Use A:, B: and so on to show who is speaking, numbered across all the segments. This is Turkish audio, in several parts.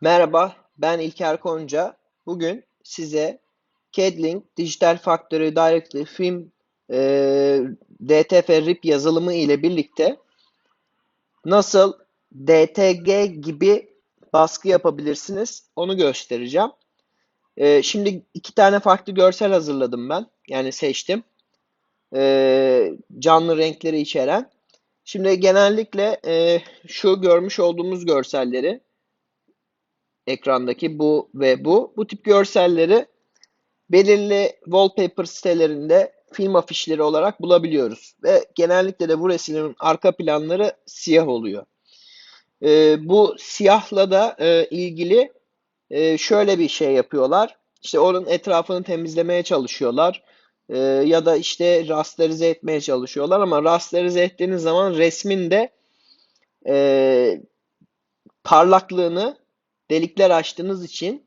A: Merhaba, ben İlker Konca. Bugün size CADLink Digital Factory Directory Film e, DTF RIP yazılımı ile birlikte nasıl DTG gibi baskı yapabilirsiniz onu göstereceğim. E, şimdi iki tane farklı görsel hazırladım ben. Yani seçtim. E, canlı renkleri içeren. Şimdi genellikle e, şu görmüş olduğumuz görselleri ekrandaki bu ve bu. Bu tip görselleri belirli wallpaper sitelerinde film afişleri olarak bulabiliyoruz. Ve genellikle de bu resimlerin arka planları siyah oluyor. Ee, bu siyahla da e, ilgili e, şöyle bir şey yapıyorlar. İşte onun etrafını temizlemeye çalışıyorlar. E, ya da işte rasterize etmeye çalışıyorlar ama rasterize ettiğiniz zaman resmin de e, parlaklığını delikler açtığınız için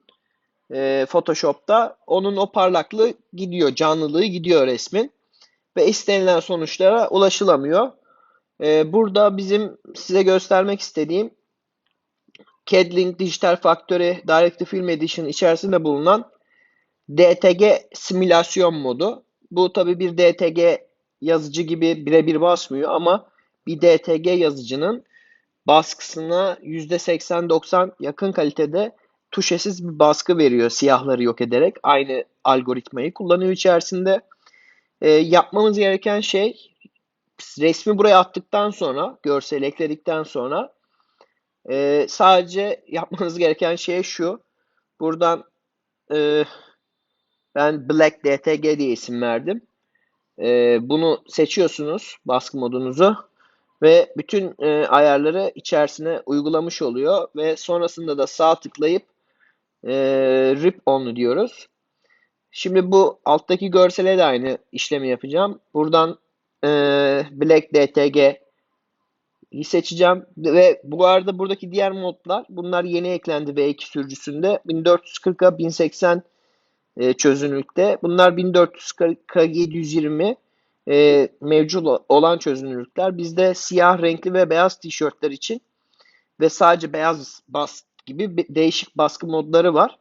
A: e, Photoshop'ta onun o parlaklığı gidiyor, canlılığı gidiyor resmin ve istenilen sonuçlara ulaşılamıyor. E, burada bizim size göstermek istediğim CADLink Digital Factory Directive Film Edition içerisinde bulunan DTG simülasyon modu. Bu tabi bir DTG yazıcı gibi birebir basmıyor ama bir DTG yazıcının baskısına %80-90 yakın kalitede tuşesiz bir baskı veriyor siyahları yok ederek. Aynı algoritmayı kullanıyor içerisinde. E, yapmamız gereken şey resmi buraya attıktan sonra, görsel ekledikten sonra e, sadece yapmanız gereken şey şu. Buradan e, ben Black DTG diye isim verdim. E, bunu seçiyorsunuz baskı modunuzu ve bütün e, ayarları içerisine uygulamış oluyor ve sonrasında da sağ tıklayıp e, rip on diyoruz. Şimdi bu alttaki görsele de aynı işlemi yapacağım. Buradan e, Black DTG seçeceğim ve bu arada buradaki diğer modlar bunlar yeni eklendi V2 sürücüsünde 1440'a 1080 e, çözünürlükte. Bunlar 1440'a 720 e, mevcut olan çözünürlükler. Bizde siyah renkli ve beyaz tişörtler için ve sadece beyaz bas gibi değişik baskı modları var.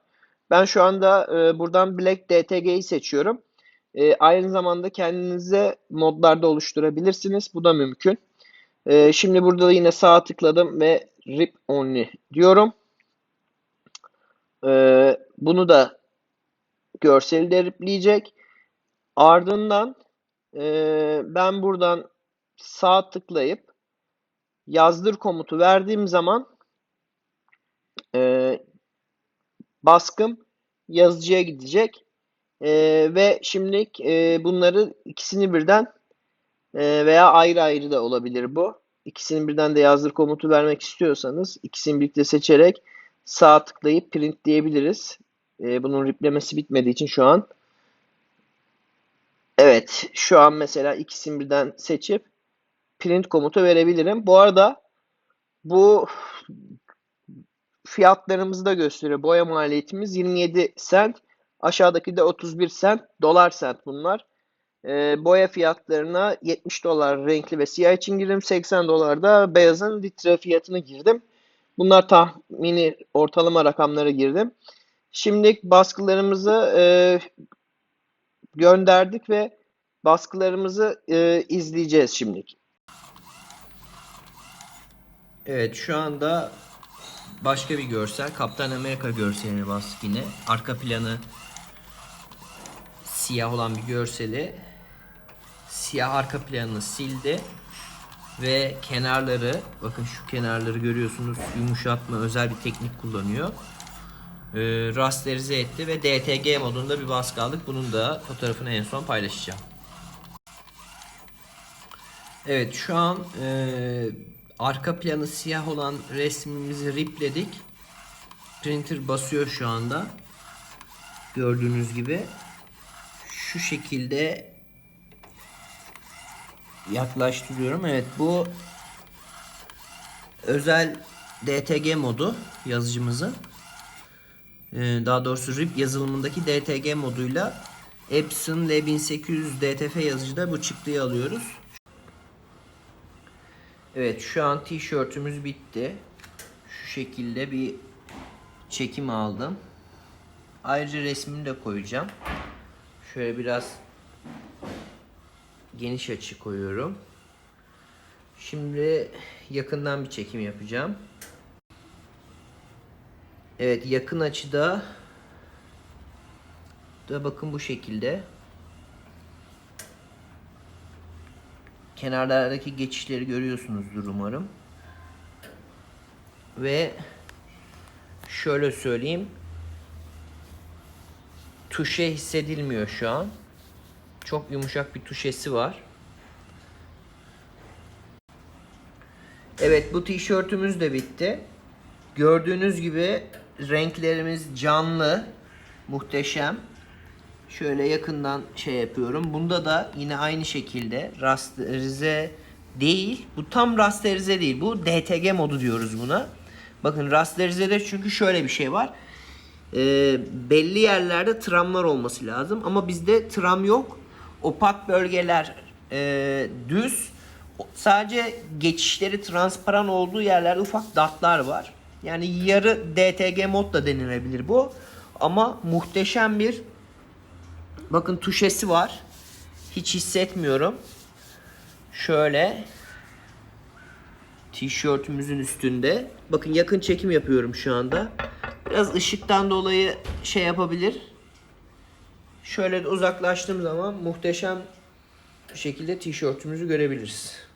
A: Ben şu anda e, buradan Black DTG'yi seçiyorum. E, aynı zamanda kendinize modlarda oluşturabilirsiniz. Bu da mümkün. E, şimdi burada da yine sağ tıkladım ve Rip Only diyorum. E, bunu da görseli de ripleyecek. Ardından ben buradan sağ tıklayıp yazdır komutu verdiğim zaman baskım yazıcıya gidecek. Ve şimdi e, bunları ikisini birden veya ayrı ayrı da olabilir bu. İkisini birden de yazdır komutu vermek istiyorsanız ikisini birlikte seçerek sağ tıklayıp print diyebiliriz. Bunun riplemesi bitmediği için şu an Evet, şu an mesela ikisini birden seçip print komutu verebilirim. Bu arada bu fiyatlarımızı da gösteriyor. Boya maliyetimiz 27 sent. Aşağıdaki de 31 sent. Dolar sent bunlar. E, boya fiyatlarına 70 dolar renkli ve siyah için girdim. 80 dolar da beyazın litre fiyatını girdim. Bunlar tahmini ortalama rakamlara girdim. Şimdi baskılarımızı e, gönderdik ve baskılarımızı e, izleyeceğiz şimdi.
B: Evet şu anda başka bir görsel. Kaptan Amerika görselini bastık yine. Arka planı siyah olan bir görseli siyah arka planını sildi ve kenarları bakın şu kenarları görüyorsunuz yumuşatma özel bir teknik kullanıyor. Ee, rasterize etti ve DTG modunda bir baskı aldık. Bunun da fotoğrafını en son paylaşacağım. Evet şu an e, arka planı siyah olan resmimizi ripledik. Printer basıyor şu anda. Gördüğünüz gibi. Şu şekilde yaklaştırıyorum. Evet bu özel DTG modu yazıcımızın. Ee, daha doğrusu RIP yazılımındaki DTG moduyla Epson L1800 DTF yazıcıda bu çıktıyı alıyoruz. Evet şu an tişörtümüz bitti. Şu şekilde bir çekimi aldım. Ayrıca resmini de koyacağım. Şöyle biraz geniş açı koyuyorum. Şimdi yakından bir çekim yapacağım. Evet yakın açıda da bakın bu şekilde. Kenarlardaki geçişleri görüyorsunuzdur umarım. Ve şöyle söyleyeyim. Tuşe hissedilmiyor şu an. Çok yumuşak bir tuşesi var. Evet bu tişörtümüz de bitti. Gördüğünüz gibi renklerimiz canlı, muhteşem. Şöyle yakından şey yapıyorum. Bunda da yine aynı şekilde rasterize değil. Bu tam rasterize değil. Bu DTG modu diyoruz buna. Bakın rasterizede çünkü şöyle bir şey var. Ee, belli yerlerde tramlar olması lazım. Ama bizde tram yok. Opak bölgeler e, düz. Sadece geçişleri transparan olduğu yerlerde ufak datlar var. Yani yarı DTG mod da denilebilir bu. Ama muhteşem bir bakın tuşesi var. Hiç hissetmiyorum. Şöyle tişörtümüzün üstünde. Bakın yakın çekim yapıyorum şu anda. Biraz ışıktan dolayı şey yapabilir. Şöyle uzaklaştığım zaman muhteşem şekilde tişörtümüzü görebiliriz.